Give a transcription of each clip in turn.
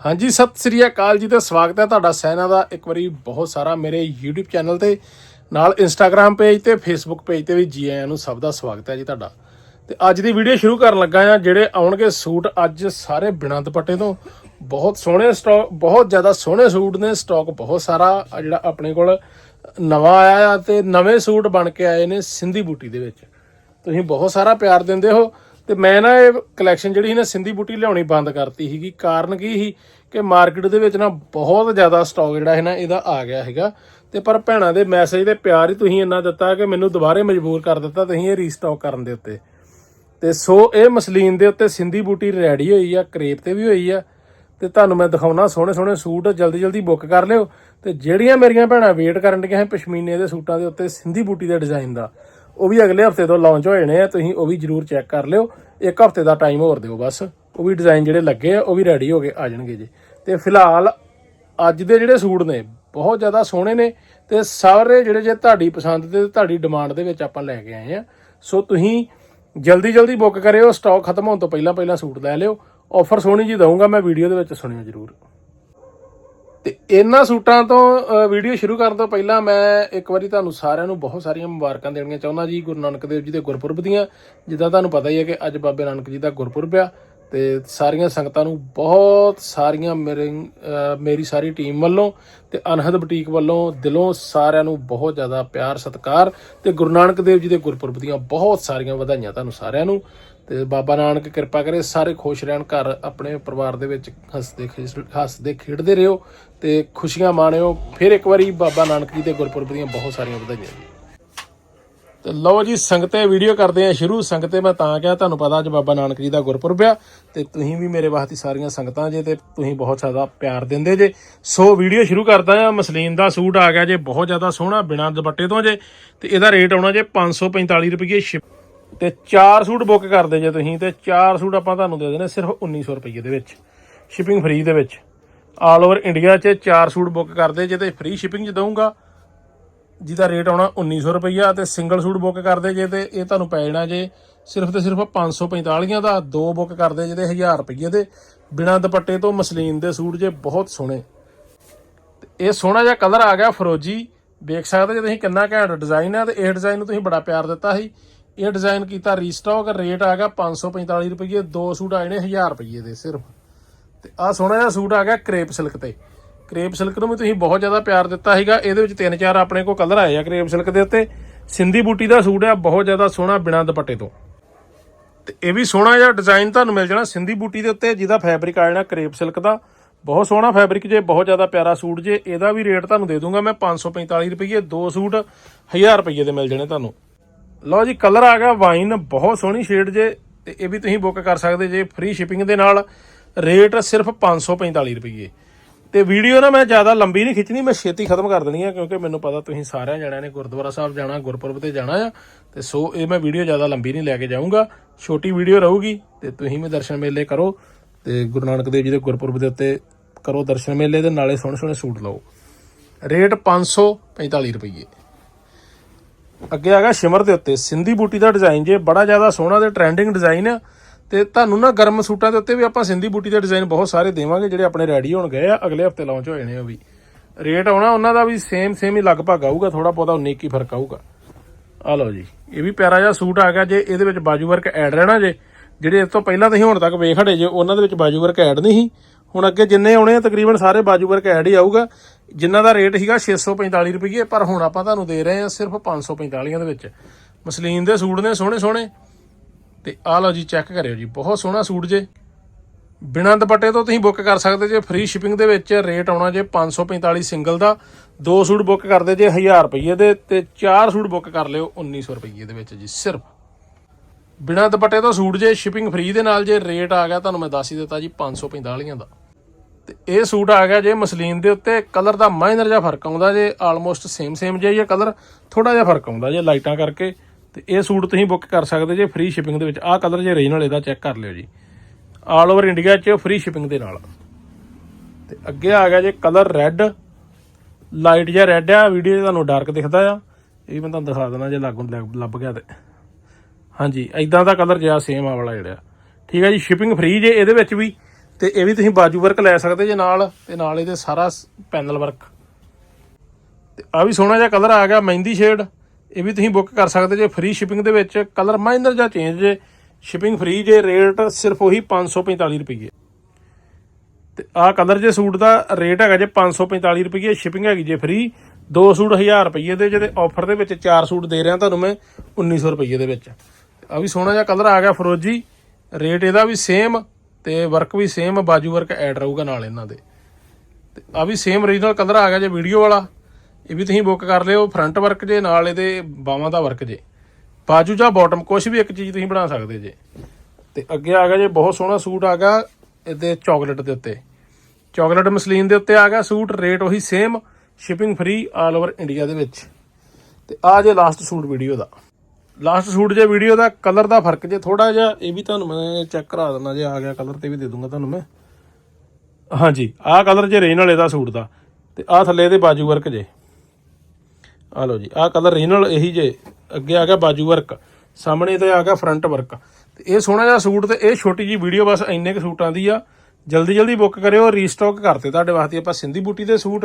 ਹਾਂਜੀ, ਸਤਿ ਸ੍ਰੀ ਅਕਾਲ ਜੀ ਤੇ ਸਵਾਗਤ ਹੈ ਤੁਹਾਡਾ ਸੈਨਾ ਦਾ। ਇੱਕ ਵਾਰੀ ਬਹੁਤ ਸਾਰਾ ਮੇਰੇ YouTube ਚੈਨਲ ਤੇ, ਨਾਲ Instagram ਪੇਜ ਤੇ, Facebook ਪੇਜ ਤੇ ਵੀ ਜੀ ਆਇਆਂ ਨੂੰ ਸਭ ਦਾ ਸਵਾਗਤ ਹੈ ਜੀ ਤੁਹਾਡਾ। ਤੇ ਅੱਜ ਦੀ ਵੀਡੀਓ ਸ਼ੁਰੂ ਕਰਨ ਲੱਗਾ ਆ ਜਿਹੜੇ ਆਉਣਗੇ ਸੂਟ ਅੱਜ ਸਾਰੇ ਬਿਨਾਂ ਦੁਪੱਟੇ ਤੋਂ। ਬਹੁਤ ਸੋਹਣੇ ਸਟਾਕ ਬਹੁਤ ਜ਼ਿਆਦਾ ਸੋਹਣੇ ਸੂਟ ਨੇ ਸਟਾਕ ਬਹੁਤ ਸਾਰਾ। ਜਿਹੜਾ ਆਪਣੇ ਕੋਲ ਨਵਾਂ ਆਇਆ ਆ ਤੇ ਨਵੇਂ ਸੂਟ ਬਣ ਕੇ ਆਏ ਨੇ ਸਿੰਧੀ ਬੂਟੀ ਦੇ ਵਿੱਚ। ਤੁਸੀਂ ਬਹੁਤ ਸਾਰਾ ਪਿਆਰ ਦਿੰਦੇ ਹੋ। ਤੇ ਮੈਂ ਨਾ ਇਹ ਕਲੈਕਸ਼ਨ ਜਿਹੜੀ ਸੀ ਨਾ ਸਿੰਧੀ ਬੂਟੀ ਲਿਆਉਣੀ ਬੰਦ ਕਰਤੀ ਸੀਗੀ। ਕਾਰਨ ਕੀ ਸੀ ਕਿ ਮਾਰਕੀਟ ਦੇ ਵਿੱਚ ਨਾ ਬਹੁਤ ਜ਼ਿਆਦਾ ਸਟਾਕ ਜਿਹੜਾ ਹੈ ਨਾ ਇਹਦਾ ਆ ਗਿਆ ਹੈਗਾ। ਤੇ ਪਰ ਭੈਣਾਂ ਦੇ ਮੈਸੇਜ 'ਤੇ ਪਿਆਰ ਹੀ ਤੁਸੀਂ ਇੰਨਾ ਦਿੱਤਾ ਕਿ ਮੈਨੂੰ ਦੁਬਾਰੇ ਮਜਬੂਰ ਕਰ ਦਿੱਤਾ ਤੁਸੀਂ ਇਹ ਰੀਸਟਾਕ ਕਰਨ ਦੇ ਉੱਤੇ। ਤੇ ਸੋ ਇਹ ਮਸਲੀਨ ਦੇ ਉੱਤੇ ਸਿੰਧੀ ਬੂਟੀ ਰੈਡੀ ਹੋਈ ਆ ਕਰੇਪ ਤੇ ਵੀ ਹੋਈ ਆ। ਤੇ ਤੁਹਾਨੂੰ ਮੈਂ ਦਿਖਾਉਣਾ ਸੋਹਣੇ ਸੋਹਣੇ ਸੂਟ ਜਲਦੀ ਜਲਦੀ ਬੁੱਕ ਕਰ ਲਿਓ। ਤੇ ਜਿਹੜੀਆਂ ਮੇਰੀਆਂ ਭੈਣਾਂ ਵੇਟ ਕਰਨ ਡੀਆਂ ਹੈ ਪਸ਼ਮੀਨੇ ਦੇ ਸੂਟਾਂ ਦੇ ਉੱਤੇ ਸਿੰਧੀ ਬੂਟੀ ਦੇ ਡਿਜ਼ਾਈਨ ਦਾ ਉਹ ਵੀ ਅਗਲੇ ਹਫ਼ਤੇ ਤੋਂ ਲਾਂਚ ਹੋ ਜਾਣੇ ਆ, ਤੁਸੀਂ ਉਹ ਵੀ ਜਰੂਰ ਚੈੱਕ ਕਰ ਲਿਓ। ਇੱਕ ਹਫ਼ਤੇ ਦਾ ਟਾਈਮ ਹੋਰ ਦਿਓ ਬਸ। ਉਹ ਵੀ ਡਿਜ਼ਾਈਨ ਜਿਹੜੇ ਲੱਗੇ ਆ, ਉਹ ਵੀ ਰੈਡੀ ਹੋ ਕੇ ਆ ਜਾਣਗੇ ਜੀ। ਤੇ ਫਿਲਹਾਲ ਅੱਜ ਦੇ ਜਿਹੜੇ ਸੂਟ ਨੇ, ਬਹੁਤ ਜ਼ਿਆਦਾ ਸੋਹਣੇ ਨੇ ਤੇ ਸਾਰੇ ਜਿਹੜੇ ਜੇ ਤੁਹਾਡੀ ਪਸੰਦ ਤੇ ਤੁਹਾਡੀ ਡਿਮਾਂਡ ਦੇ ਵਿੱਚ ਆਪਾਂ ਲੈ ਕੇ ਆਏ ਆ। ਸੋ ਤੁਸੀਂ ਜਲਦੀ ਜਲਦੀ ਬੁੱਕ ਕਰਿਓ ਸਟਾਕ ਖਤਮ ਹੋਣ ਤੋਂ ਪਹਿਲਾਂ ਪਹਿਲਾਂ ਸੂਟ ਲੈ ਲਿਓ। ਆਫਰ ਸੋਹਣੀ ਜੀ ਦਊਂਗਾ, ਮੈਂ ਵੀਡੀਓ ਦੇ ਵਿੱਚ ਸੁਣਿਓ ਜਰੂਰ। ਤੇ ਇਹਨਾਂ ਸੂਟਾਂ ਤੋਂ ਵੀਡੀਓ ਸ਼ੁਰੂ ਕਰਨ ਤੋਂ ਪਹਿਲਾਂ ਮੈਂ ਇੱਕ ਵਾਰੀ ਤੁਹਾਨੂੰ ਸਾਰਿਆਂ ਨੂੰ ਬਹੁਤ ਸਾਰੀਆਂ ਮੁਬਾਰਕਾਂ ਦੇਣੀਆਂ ਚਾਹੁੰਦਾ ਜੀ, ਗੁਰੂ ਨਾਨਕ ਦੇਵ ਜੀ ਦੇ ਗੁਰਪੁਰਬ ਦੀਆਂ। ਜਿੱਦਾਂ ਤੁਹਾਨੂੰ ਪਤਾ ਹੀ ਹੈ ਕਿ ਅੱਜ ਬਾਬੇ ਨਾਨਕ ਜੀ ਦਾ ਗੁਰਪੁਰਬ ਆ ਤੇ ਸਾਰੀਆਂ ਸੰਗਤਾਂ ਨੂੰ ਬਹੁਤ ਸਾਰੀਆਂ ਮੇਰੇ ਮੇਰੀ ਸਾਰੀ ਟੀਮ ਵੱਲੋਂ ਤੇ ਅਨਹਦ ਬੁਟੀਕ ਵੱਲੋਂ ਦਿਲੋਂ ਸਾਰਿਆਂ ਨੂੰ ਬਹੁਤ ਜ਼ਿਆਦਾ ਪਿਆਰ, ਸਤਿਕਾਰ ਤੇ ਗੁਰੂ ਨਾਨਕ ਦੇਵ ਜੀ ਦੇ ਗੁਰਪੁਰਬ ਦੀਆਂ ਬਹੁਤ ਸਾਰੀਆਂ ਵਧਾਈਆਂ ਤੁਹਾਨੂੰ ਸਾਰਿਆਂ ਨੂੰ। ਤੇ ਬਾਬਾ ਨਾਨਕ ਕਿਰਪਾ ਕਰੇ ਸਾਰੇ ਖੁਸ਼ ਰਹਿਣ, ਘਰ ਆਪਣੇ ਪਰਿਵਾਰ ਦੇ ਵਿੱਚ ਹੱਸਦੇ ਖਿਸ- ਹੱਸਦੇ ਖੇਡਦੇ ਰਹੋ ਤੇ ਖੁਸ਼ੀਆਂ ਮਾਣਿਓ। ਫਿਰ ਇੱਕ ਵਾਰੀ ਬਾਬਾ ਨਾਨਕ ਜੀ ਦੇ ਗੁਰਪੁਰਬ ਦੀਆਂ ਬਹੁਤ ਸਾਰੀਆਂ ਵਧਾਈਆਂ ਜੀ। ਤੇ ਲਓ ਜੀ, ਸੰਗਤੇ ਵੀਡੀਓ ਕਰਦੇ ਆ ਸ਼ੁਰੂ। ਸੰਗਤੇ ਮੈਂ ਤਾਂ ਕਿਹਾ, ਤੁਹਾਨੂੰ ਪਤਾ ਅੱਜ ਬਾਬਾ ਨਾਨਕ ਜੀ ਦਾ ਗੁਰਪੁਰਬ ਆ ਤੇ ਤੁਸੀਂ ਵੀ ਮੇਰੇ ਵਾਸਤੇ ਸਾਰੀਆਂ ਸੰਗਤਾਂ ਜੇ ਤੇ ਤੁਸੀਂ ਬਹੁਤ ਜ਼ਿਆਦਾ ਪਿਆਰ ਦਿੰਦੇ ਜੇ। ਸੋ ਵੀਡੀਓ ਸ਼ੁਰੂ ਕਰਦਾ ਆ। ਮਸਲੀਨ ਦਾ ਸੂਟ ਆ ਗਿਆ ਜੇ, ਬਹੁਤ ਜ਼ਿਆਦਾ ਸੋਹਣਾ, ਬਿਨਾਂ ਦੁਪੱਟੇ ਤੋਂ ਜੇ। ਤੇ ਇਹਦਾ ਰੇਟ ਆਉਣਾ ਜੇ 545 ਰੁਪਏ ਸ਼ਿਪ ਤੇ ਚਾਰ ਸੂਟ ਬੁੱਕ ਕਰਦੇ ਜੇ ਤੁਸੀਂ, ਤੇ ਚਾਰ ਸੂਟ ਆਪਾਂ ਤੁਹਾਨੂੰ ਦੇ ਦੇਣੇ ਸਿਰਫ 1900 ਰੁਪਏ ਦੇ ਵਿੱਚ ਸ਼ਿਪਿੰਗ ਫ੍ਰੀ ਦੇ ਵਿੱਚ। ਆਲ ਓਵਰ ਇੰਡੀਆ 'ਚ ਚਾਰ ਸੂਟ ਬੁੱਕ ਕਰਦੇ ਜੇ ਤੇ ਫ੍ਰੀ ਸ਼ਿਪਿੰਗ 'ਚ ਦਊਂਗਾ, ਜਿਹਦਾ ਰੇਟ ਆਉਣਾ 1900 ਰੁਪਈਆ ਤੇ ਸਿੰਗਲ ਸੂਟ ਬੁੱਕ ਕਰਦੇ ਜੇ ਤੇ ਇਹ ਤੁਹਾਨੂੰ ਪੈ ਜਾਣਾ ਜੇ ਸਿਰਫ ਤੇ ਸਿਰਫ 545 ਦਾ ਦੋ ਬੁੱਕ ਕਰਦੇ ਜੇ ਤੇ 1000 ਰੁਪਈਏ ਦੇ। ਬਿਨਾਂ ਦੁਪੱਟੇ ਤੋਂ ਮਸਲੀਨ ਦੇ ਸੂਟ ਜੇ ਬਹੁਤ ਸੋਹਣੇ। ਤੇ ਇਹ ਸੋਹਣਾ ਜਿਹਾ ਕਲਰ ਆ ਗਿਆ ਫਰੋਜੀ। ਵੇਖ ਸਕਦੇ ਜੇ ਤੁਸੀਂ ਕਿੰਨਾ ਘੈਂਟ ਡਿਜ਼ਾਈਨ ਹੈ ਤੇ ਇਹ ਡਿਜ਼ਾਈਨ ਨੂੰ ਤੁਸੀਂ ਬੜਾ ਪਿਆਰ ਦਿੱਤਾ ਸੀ। ਇਹ ਡਿਜ਼ਾਈਨ ਕੀਤਾ ਰੀਸਟਾਕ ਰੇਟ ਆ ਗਿਆ 545 ਰੁਪਏ ਦੋ ਸੂਟ ਆਏ ਨੇ 1000 ਰੁਪਏ ਦੇ ਸਿਰਫ। ਤੇ ਆ ਸੋਹਣਾ ਜਿਹਾ ਸੂਟ ਆ ਗਿਆ ਕ੍ਰੇਪ ਸਿਲਕ ਤੇ। ਕ੍ਰੇਪ ਸਿਲਕ ਨੂੰ ਵੀ ਤੁਸੀਂ ਬਹੁਤ ਜ਼ਿਆਦਾ ਪਿਆਰ ਦਿੱਤਾ ਸੀਗਾ, ਇਹਦੇ ਵਿੱਚ ਤਿੰਨ ਚਾਰ ਆਪਣੇ ਕੋਲ ਕਲਰ ਆਏ ਆ ਕ੍ਰੇਪ ਸਿਲਕ ਦੇ ਉੱਤੇ। ਸਿੰਧੀ ਬੂਟੀ ਦਾ ਸੂਟ ਆ, ਬਹੁਤ ਜ਼ਿਆਦਾ ਸੋਹਣਾ ਬਿਨਾਂ ਦੁਪੱਟੇ ਤੋਂ। ਤੇ ਇਹ ਵੀ ਸੋਹਣਾ ਜਿਹਾ ਡਿਜ਼ਾਈਨ ਤੁਹਾਨੂੰ ਮਿਲ ਜਾਣਾ ਸਿੰਧੀ ਬੂਟੀ ਦੇ ਉੱਤੇ, ਜਿਹਦਾ ਫੈਬਰਿਕ ਆ ਜਾਣਾ ਕ੍ਰੇਪ ਸਿਲਕ ਦਾ। ਬਹੁਤ ਸੋਹਣਾ ਫੈਬਰਿਕ ਜੇ, ਬਹੁਤ ਜ਼ਿਆਦਾ ਪਿਆਰਾ ਸੂਟ ਜੇ, ਇਹਦਾ ਵੀ ਰੇਟ ਤੁਹਾਨੂੰ ਦੇ ਦੂੰਗਾ ਮੈਂ 545 ਰੁਪਏ ਦੋ ਸੂਟ 1000 ਰੁਪਏ ਦੇ ਮਿਲ ਜਾਣੇ ਤੁਹਾਨੂੰ। ਲਓ ਜੀ, ਕਲਰ ਆ ਗਿਆ, ਵਾਈਨ, ਬਹੁਤ ਸੋਹਣੀ ਸ਼ੇਡ ਜੇ, ਤੇ ਇਹ ਵੀ ਤੁਸੀਂ ਬੁੱਕ ਕਰ ਸਕਦੇ ਜੇ ਫ੍ਰੀ ਸ਼ਿਪਿੰਗ ਦੇ ਨਾਲ। ਰੇਟ ਸਿਰਫ 545 ਰੁਪਏ ਤੇ ਵੀਡੀਓ ਨਾ ਮੈਂ ਜ਼ਿਆਦਾ ਲੰਬੀ ਨਹੀਂ ਖਿੱਚਣੀ, ਮੈਂ ਛੇਤੀ ਖਤਮ ਕਰ ਦੇਣੀ ਆ, ਕਿਉਂਕਿ ਮੈਨੂੰ ਪਤਾ ਤੁਸੀਂ ਸਾਰਿਆਂ ਜਣਿਆਂ ਨੇ ਗੁਰਦੁਆਰਾ ਸਾਹਿਬ ਜਾਣਾ, ਗੁਰਪੁਰਬ ਤੇ ਜਾਣਾ ਆ, ਤੇ ਸੋ ਇਹ ਮੈਂ ਵੀਡੀਓ ਜ਼ਿਆਦਾ ਲੰਬੀ ਨਹੀਂ ਲੈ ਕੇ ਜਾਊਂਗਾ। ਛੋਟੀ ਵੀਡੀਓ ਰਹੂਗੀ, ਤੇ ਤੁਸੀਂ ਵੀ ਦਰਸ਼ਨ ਮੇਲੇ ਕਰੋ, ਤੇ ਗੁਰੂ ਨਾਨਕ ਦੇਵ ਜੀ ਦੇ ਗੁਰਪੁਰਬ ਦੇ ਉੱਤੇ ਕਰੋ ਦਰਸ਼ਨ ਮੇਲੇ ਦੇ ਨਾਲੇ ਸੋਹਣੇ ਸੋਹਣੇ ਸੂਟ ਲਓ। ਰੇਟ 545 ਰੁਪਏ ਅੱਗੇ ਆ ਗਿਆ ਸ਼ਿਮਰ ਦੇ ਉੱਤੇ। ਸਿੰਧੀ ਬੂਟੀ ਦਾ ਡਿਜ਼ਾਈਨ ਜੇ ਬੜਾ ਜ਼ਿਆਦਾ ਸੋਹਣਾ ਤੇ ਟ੍ਰੈਂਡਿੰਗ ਡਿਜ਼ਾਈਨ ਆ, ਤੇ ਤੁਹਾਨੂੰ ਨਾ ਗਰਮ ਸੂਟਾਂ ਦੇ ਉੱਤੇ ਵੀ ਆਪਾਂ ਸਿੰਧੀ ਬੂਟੀ ਦੇ ਡਿਜ਼ਾਈਨ ਬਹੁਤ ਸਾਰੇ ਦੇਵਾਂਗੇ, ਜਿਹੜੇ ਆਪਣੇ ਰੈਡੀ ਹੋਣ ਗਏ ਆ, ਅਗਲੇ ਹਫ਼ਤੇ ਲਾਂਚ ਹੋਏ ਨੇ ਉਹ ਵੀ। ਰੇਟ ਆਉਣਾ, ਉਹਨਾਂ ਦਾ ਵੀ ਸੇਮ ਸੇਮ ਹੀ ਲਗਭਗ ਆਊਗਾ ਥੋੜਾ ਬਹੁਤਾ 19 ਕੀ ਫ਼ਰਕ ਆਊਗਾ। ਆ ਲਓ ਜੀ, ਇਹ ਵੀ ਪਿਆਰਾ ਜਿਹਾ ਸੂਟ ਆ ਗਿਆ ਜੇ, ਇਹਦੇ ਵਿੱਚ ਬਾਜੂ ਵਰਕ ਐਡ ਰਹਿਣਾ ਜੇ। ਜਿਹੜੇ ਇਸ ਤੋਂ ਪਹਿਲਾਂ ਤੁਸੀਂ ਹੁਣ ਤੱਕ ਵੇਖ ਹਟੇ ਜੇ, ਉਹਨਾਂ ਦੇ ਵਿੱਚ ਬਾਜੂ ਵਰਕ ਐਡ ਨਹੀਂ ਸੀ। ਹੁਣ ਅੱਗੇ ਜਿੰਨੇ ਆਉਣੇ ਆ, ਤਕਰੀਬਨ ਸਾਰੇ ਬਾਜੂ ਵਰਕ ਐਡ ਹੀ ਆਊਗਾ। ਜਿਨ੍ਹਾਂ ਦਾ ਰੇਟ ਸੀਗਾ 645 ਰੁਪਏ ਪਰ ਹੁਣ ਆਪਾਂ ਤੁਹਾਨੂੰ ਦੇ ਰਹੇ ਹਾਂ ਸਿਰਫ 545 ਦੇ ਵਿੱਚ। ਮਸਲੀਨ ਦੇ ਸੂਟ ਨੇ ਸੋਹਣੇ ਸੋਹਣੇ। ਤੇ ਆ ਲਓ ਜੀ, ਚੈੱਕ ਕਰਿਓ ਜੀ, ਬਹੁਤ ਸੋਹਣਾ ਸੂਟ ਜੇ। ਬਿਨਾਂ ਦੁਪੱਟੇ ਤੋਂ ਤੁਸੀਂ ਬੁੱਕ ਕਰ ਸਕਦੇ ਜੇ, ਫ੍ਰੀ ਸ਼ਿਪਿੰਗ ਦੇ ਵਿੱਚ ਰੇਟ ਆਉਣਾ ਜੇ 545 ਸਿੰਗਲ ਦਾ। ਦੋ ਸੂਟ ਬੁੱਕ ਕਰਦੇ ਜੇ 1000 ਰੁਪਏ ਦੇ, ਤੇ ਚਾਰ ਸੂਟ ਬੁੱਕ ਕਰ ਲਿਓ 1900 ਰੁਪਏ ਦੇ ਵਿੱਚ ਜੀ, ਸਿਰਫ। ਬਿਨਾਂ ਦੁਪੱਟੇ ਤੋਂ ਸੂਟ ਜੇ, ਸ਼ਿਪਿੰਗ ਫ੍ਰੀ ਦੇ ਨਾਲ ਜੇ ਰੇਟ ਆ ਗਿਆ, ਤੁਹਾਨੂੰ ਮੈਂ ਦੱਸ ਹੀ ਦਿੱਤਾ ਜੀ 545 ਦਾ। ਤੇ ਇਹ ਸੂਟ ਆ ਗਿਆ ਜੇ ਮਸਲੀਨ ਦੇ ਉੱਤੇ, ਕਲਰ ਦਾ ਮਾਈਨਰ ਜਿਹਾ ਫ਼ਰਕ ਆਉਂਦਾ ਜੇ ਆਲਮੋਸਟ ਸੇਮ ਸੇਮ ਜਿਹਾ ਹੀ ਹੈ ਕਲਰ ਥੋੜਾ ਜਿਹਾ ਫ਼ਰਕ ਆਉਂਦਾ ਜੇ ਲਾਈਟਾਂ ਕਰਕੇ। ਤੇ ਇਹ ਸੂਟ ਤੁਸੀਂ ਬੁੱਕ ਕਰ ਸਕਦੇ ਜੇ ਫ੍ਰੀ ਸ਼ਿਪਿੰਗ ਦੇ ਵਿੱਚ। ਆਹ ਕਲਰ ਜੇ ਰੀਜਨਲ ਇਹਦਾ ਚੈੱਕ ਕਰ ਲਿਓ ਜੀ। ਆਲ ਓਵਰ ਇੰਡੀਆ 'ਚ ਫ੍ਰੀ ਸ਼ਿਪਿੰਗ ਦੇ ਨਾਲ। ਤੇ ਅੱਗੇ ਆ ਗਿਆ ਜੇ ਕਲਰ ਰੈੱਡ ਲਾਈਟ ਜਿਹਾ ਰੈੱਡ ਆ। ਵੀਡੀਓ 'ਚ ਤੁਹਾਨੂੰ ਡਾਰਕ ਦਿਖਦਾ ਆ। ਇਹ ਮੈਂ ਤੁਹਾਨੂੰ ਦਿਖਾ ਦੇਣਾ ਜੇ ਲਾਗੋਂ ਲੱਗ- ਲੱਭ ਗਿਆ ਤੇ। ਹਾਂਜੀ ਐਦਾਂ ਦਾ ਕਲਰ ਜਿਹਾ ਸੇਮ ਆ ਵਾਲਾ ਜਿਹੜਾ। ਠੀਕ ਹੈ ਜੀ ਸ਼ਿਪਿੰਗ ਫ੍ਰੀ ਜੇ ਇਹਦੇ ਵਿੱਚ ਵੀ। ਤੇ ਇਹ ਵੀ ਤੁਸੀਂ ਬਾਜੂ ਵਰਕ ਲੈ ਸਕਦੇ ਜੇ ਨਾਲ, ਤੇ ਨਾਲ ਇਹਦੇ ਸਾਰਾ ਪੈਨਲ ਵਰਕ। ਤੇ ਆ ਵੀ ਸੋਹਣਾ ਜਿਹਾ ਕਲਰ ਆ ਗਿਆ, ਮਹਿੰਦੀ ਸ਼ੇਡ ਇਹ ਵੀ ਤੁਸੀਂ ਬੁੱਕ ਕਰ ਸਕਦੇ ਜੇ ਫ੍ਰੀ ਸ਼ਿਪਿੰਗ ਦੇ ਵਿੱਚ। ਕਲਰ ਮਾਈਨਰ ਜਾਂ ਚੇਂਜ ਜੇ। ਸ਼ਿਪਿੰਗ ਫ੍ਰੀ ਜੇ ਰੇਟ ਸਿਰਫ ਉਹੀ 545 ਰੁਪਏ ਤੇ ਆ ਕਲਰ ਜੇ ਸੂਟ ਦਾ ਰੇਟ ਹੈਗਾ ਜੇ 545 ਰੁਪਏ ਸ਼ਿਪਿੰਗ ਹੈਗੀ ਜੇ ਫ੍ਰੀ ਦੋ ਸੂਟ 1000 ਰੁਪਏ ਦੇ ਜਿਹਦੇ ਆਫਰ ਦੇ ਵਿੱਚ ਚਾਰ ਸੂਟ ਦੇ ਰਿਹਾ ਤੁਹਾਨੂੰ ਮੈਂ 1900 ਰੁਪਏ ਦੇ ਵਿੱਚ। ਆ ਵੀ ਸੋਹਣਾ ਜਿਹਾ ਕਲਰ ਆ ਗਿਆ ਫਰੋਜੀ। ਰੇਟ ਇਹਦਾ ਵੀ ਸੇਮ ਤੇ ਵਰਕ ਵੀ ਸੇਮ ਬਾਜੂ ਵਰਕ ਐਡ ਰਹੂਗਾ ਨਾਲ ਇਹਨਾਂ ਦੇ। ਤੇ ਆ ਵੀ ਸੇਮ ਓਰੀਜਨਲ ਕਲਰ ਆ ਗਿਆ ਜੇ ਵੀਡੀਓ ਵਾਲਾ, ਇਹ ਵੀ ਤੁਸੀਂ ਬੁੱਕ ਕਰ ਲਿਓ ਫਰੰਟ ਵਰਕ ਜੇ, ਨਾਲ ਇਹਦੇ ਬਾਹਾਂ ਦਾ ਵਰਕ ਜੇ। ਬਾਜੂ ਜਾਂ ਬਾਟਮ ਕੁਝ ਵੀ ਇੱਕ ਚੀਜ਼ ਤੁਸੀਂ ਬਣਾ ਸਕਦੇ ਜੇ। ਤੇ ਅੱਗੇ ਆ ਗਿਆ ਜੇ, ਬਹੁਤ ਸੋਹਣਾ ਸੂਟ ਆ ਗਿਆ ਇਹਦੇ ਚਾਕਲੇਟ ਦੇ ਉੱਤੇ। ਚਾਕਲੇਟ ਮਸਲੀਨ ਦੇ ਉੱਤੇ ਆ ਗਿਆ ਸੂਟ ਰੇਟ ਉਹੀ same shipping free all over India ਦੇ ਵਿੱਚ। ਤੇ ਆ ਜੇ ਲਾਸਟ ਸੂਟ ਵੀਡੀਓ ਦਾ। ਲਾਸਟ ਸੂਟ ਜੇ ਵੀਡੀਓ ਦਾ ਕਲਰ ਦਾ ਫ਼ਰਕ ਜੇ ਥੋੜਾ ਜਿਹਾ, ਇਹ ਵੀ ਤੁਹਾਨੂੰ ਮੈਂ ਚੈੱਕ ਕਰਾ ਦਿੰਦਾ ਜੇ ਆ ਗਿਆ ਕਲਰ ਤੇ ਵੀ ਦੇ ਦੂੰਗਾ ਤੁਹਾਨੂੰ ਮੈਂ। ਹਾਂਜੀ, ਆਹ ਕਲਰ ਜੇ ਰੀਨਲ ਇਹਦਾ ਸੂਟ ਦਾ, ਤੇ ਆਹ ਥੱਲੇ ਇਹਦੇ ਬਾਜੂ ਵਰਕ ਜੇ। ਆ ਲਓ ਜੀ, ਆਹ ਕਲਰ ਰੀਨਲ ਇਹੀ ਜੇ, ਅੱਗੇ ਆ ਗਿਆ ਬਾਜੂ ਵਰਕ ਸਾਹਮਣੇ ਤੇ ਆ ਗਿਆ ਫਰੰਟ ਵਰਕ ਤੇ ਇਹ ਸੋਹਣਾ ਜਿਹਾ ਸੂਟ ਤੇ ਇਹ ਛੋਟੀ ਜੀ ਵੀਡੀਓ ਬਸ ਇੰਨੇ ਕੁ ਸੂਟਾਂ ਦੀ ਆ। ਜਲਦੀ ਜਲਦੀ ਬੁੱਕ ਕਰਿਓ ਰੀਸਟਾਕ ਕਰਤੇ ਤੁਹਾਡੇ ਵਾਸਤੇ ਆਪਾਂ ਸਿੰਧੀ ਬੂਟੀ ਦੇ ਸੂਟ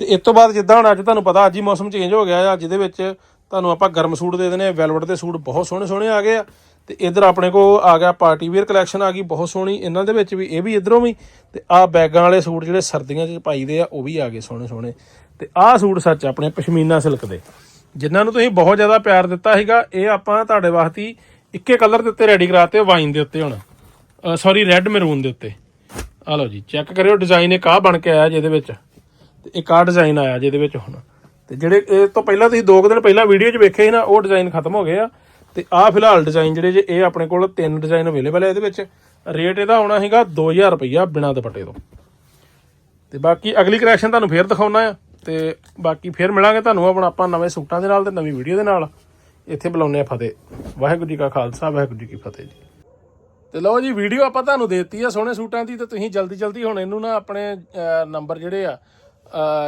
ਤੇ ਇਸ ਤੋਂ ਬਾਅਦ ਜਿੱਦਾਂ ਹੁਣ ਅੱਜ ਤੁਹਾਨੂੰ ਪਤਾ, ਅੱਜ ਹੀ ਮੌਸਮ ਚੇਂਜ ਹੋ ਗਿਆ ਆ ਜਿਹਦੇ ਵਿੱਚ ਤੁਹਾਨੂੰ ਆਪਾਂ ਗਰਮ ਸੂਟ ਦੇ ਦੇਣੇ ਵੈਲਵਟ ਦੇ ਸੂਟ ਬਹੁਤ ਸੋਹਣੇ ਸੋਹਣੇ ਆ ਗਏ ਆ। ਤੇ ਇਧਰ ਆਪਣੇ ਕੋ ਆ ਗਿਆ ਪਾਰਟੀ ਵੇਅਰ ਕਲੈਕਸ਼ਨ ਆ ਗਈ, ਬਹੁਤ ਸੋਹਣੀ। ਇਹਨਾਂ ਦੇ ਵਿੱਚ ਵੀ ਇਹ ਵੀ ਇਧਰੋਂ ਵੀ। ਤੇ ਆ ਬੈਗਾਂ ਵਾਲੇ ਸੂਟ ਜਿਹੜੇ ਸਰਦੀਆਂ 'ਚ ਪਾਈਦੇ ਆ, ਉਹ ਵੀ ਆ ਗਏ ਸੋਹਣੇ ਸੋਹਣੇ। ਤੇ ਆਹ ਸੂਟ ਸੱਚ ਆਪਣੇ ਪਸ਼ਮੀਨਾ ਸਿਲਕ ਦੇ। ਜਿਨ੍ਹਾਂ ਨੂੰ ਤੁਸੀਂ ਬਹੁਤ ਜ਼ਿਆਦਾ ਪਿਆਰ ਦਿੱਤਾ ਸੀਗਾ, ਇਹ ਆਪਾਂ ਤੁਹਾਡੇ ਵਾਸਤੇ ਇੱਕੇ ਕਲਰ ਦੇ ਉੱਤੇ ਰੈਡੀ ਕਰਾਤੇ ਵਾਈਨ ਦੇ ਉੱਤੇ ਹੁਣ। ਸੌਰੀ ਰੈੱਡ ਮੈਰੂਨ ਦੇ ਉੱਤੇ। ਆ ਲਓ ਜੀ ਚੈੱਕ ਕਰਿਓ ਡਿਜ਼ਾਈਨ ਇੱਕ ਆਹ ਬਣ ਕੇ ਆਇਆ ਜਿਹਦੇ ਵਿੱਚ। ਤੇ ਇੱਕ ਆਹ ਡਿਜ਼ਾਈਨ ਆਇਆ ਜਿਹਦੇ ਵਿੱਚ ਹੁਣ। ਤੇ ਜਿਹੜੇ, ਇਹ ਤੋਂ ਪਹਿਲਾਂ ਤੁਸੀਂ ਦੋ ਕੁ ਦਿਨ ਪਹਿਲਾਂ ਵੀਡੀਓ 'ਚ ਵੇਖੇ ਸੀ ਨਾ, ਉਹ ਡਿਜ਼ਾਈਨ ਖਤਮ ਹੋ ਗਏ ਆ। ਤੇ ਆਹ ਫਿਲਹਾਲ ਡਿਜ਼ਾਈਨ ਜਿਹੜੇ ਜੇ, ਇਹ ਆਪਣੇ ਕੋਲ ਤਿੰਨ ਡਿਜ਼ਾਈਨ ਅਵੇਲੇਬਲ ਹੈ ਇਹਦੇ ਵਿੱਚ। ਰੇਟ ਇਹਦਾ ਆਉਣਾ ਹੈਗਾ 2000 ਰੁਪਈਆ ਬਿਨਾਂ ਦੁਪੱਟੇ ਤੋਂ। ਤੇ ਬਾਕੀ ਅਗਲੀ ਕਲੈਕਸ਼ਨ ਤੁਹਾਨੂੰ ਫੇਰ ਦਿਖਾਉਣਾ ਆ। ਤੇ ਬਾਕੀ ਫੇਰ ਮਿਲਾਂਗੇ ਤੁਹਾਨੂੰ ਆਪਣਾ ਆਪਾਂ ਨਵੇਂ ਸੂਟਾਂ ਦੇ ਨਾਲ ਤੇ ਨਵੀਂ ਵੀਡੀਓ ਦੇ ਨਾਲ। ਇੱਥੇ ਬੁਲਾਉਂਦੇ ਆ ਫਤਿਹ। ਵਾਹਿਗੁਰੂ ਜੀ ਕਾ ਖਾਲਸਾ, ਵਾਹਿਗੁਰੂ ਜੀ ਕੀ ਫਤਿਹ ਜੀ। ਤੇ ਲਓ ਜੀ ਵੀਡੀਓ ਆਪਾਂ ਤੁਹਾਨੂੰ ਦੇਤੀ ਆ ਸੋਹਣੇ ਸੂਟਾਂ ਦੀ ਤੇ ਤੁਸੀਂ ਜਲਦੀ ਜਲਦੀ ਹੁਣ ਇਹਨੂੰ ਨਾ ਆਪਣੇ ਨੰਬਰ ਜਿਹੜੇ ਆ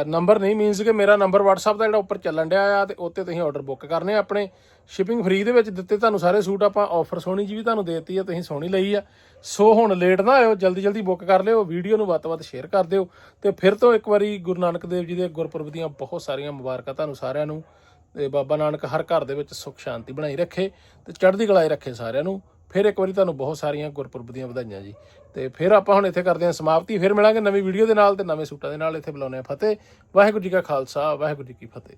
ਨੰਬਰ ਨਹੀਂ ਮੀਨਸ ਕਿ ਮੇਰਾ ਨੰਬਰ WhatsApp ਦਾ ਜਿਹੜਾ ਉੱਪਰ ਚੱਲਣ ਡਿਆ ਆ ਤੇ ਉੱਤੇ ਤੁਸੀਂ ਆਰਡਰ ਬੁੱਕ ਕਰਨੇ ਆਪਣੇ। ਸ਼ਿਪਿੰਗ ਫ੍ਰੀ ਦੇ ਵਿੱਚ ਦਿੱਤੇ ਤੁਹਾਨੂੰ ਸਾਰੇ ਸੂਟ ਆਪਾਂ ਆਫਰ ਸੋਹਣੀ ਜੀ ਵੀ ਤੁਹਾਨੂੰ ਦੇਤੀ ਆ, ਤੁਸੀਂ ਸੋਹਣੀ ਲਈ ਆ। ਸੋ ਹੁਣ ਲੇਟ ਨਾ ਆਇਓ, ਜਲਦੀ ਜਲਦੀ ਬੁੱਕ ਕਰ ਲਿਓ ਵੀਡੀਓ ਨੂੰ ਵੱਧ ਤੋਂ ਵੱਧ ਸ਼ੇਅਰ ਕਰ ਦਿਓ। ਤੇ ਫਿਰ ਤੋਂ ਇੱਕ ਵਾਰੀ ਗੁਰੂ ਨਾਨਕ ਦੇਵ ਜੀ ਦੇ ਗੁਰਪੁਰਬ ਦੀਆਂ ਬਹੁਤ ਸਾਰੀਆਂ ਮੁਬਾਰਕਾਂ ਤੁਹਾਨੂੰ ਸਾਰਿਆਂ ਨੂੰ। ਤੇ ਬਾਬਾ ਨਾਨਕ ਹਰ ਘਰ ਦੇ ਵਿੱਚ ਸੁੱਖ ਸ਼ਾਂਤੀ ਬਣਾਈ ਰੱਖੇ ਤੇ ਚੜ੍ਹਦੀ ਕਲਾ ਰੱਖੇ ਸਾਰਿਆਂ ਨੂੰ। ਫਿਰ ਇੱਕ ਵਾਰੀ ਤੁਹਾਨੂੰ ਬਹੁਤ ਸਾਰੀਆਂ ਗੁਰਪੁਰਬ ਦੀਆਂ ਵਧਾਈਆਂ ਜੀ। ਤੇ ਫਿਰ ਆਪਾਂ ਹੁਣ ਇੱਥੇ ਕਰਦੇ ਹਾਂ ਸਮਾਪਤੀ, ਫਿਰ ਮਿਲਾਂਗੇ ਨਵੀਂ ਵੀਡੀਓ ਦੇ ਨਾਲ ਤੇ ਨਵੇਂ ਸੂਟਾਂ ਦੇ ਨਾਲ ਇੱਥੇ ਬੁਲਾਉਂਦੇ ਆ ਫਤਿਹ, ਵਾਹਿਗੁਰੂ ਜੀ ਕਾ ਖਾਲਸਾ, ਵਾਹਿਗੁਰੂ ਜੀ ਕੀ ਫਤਿਹ।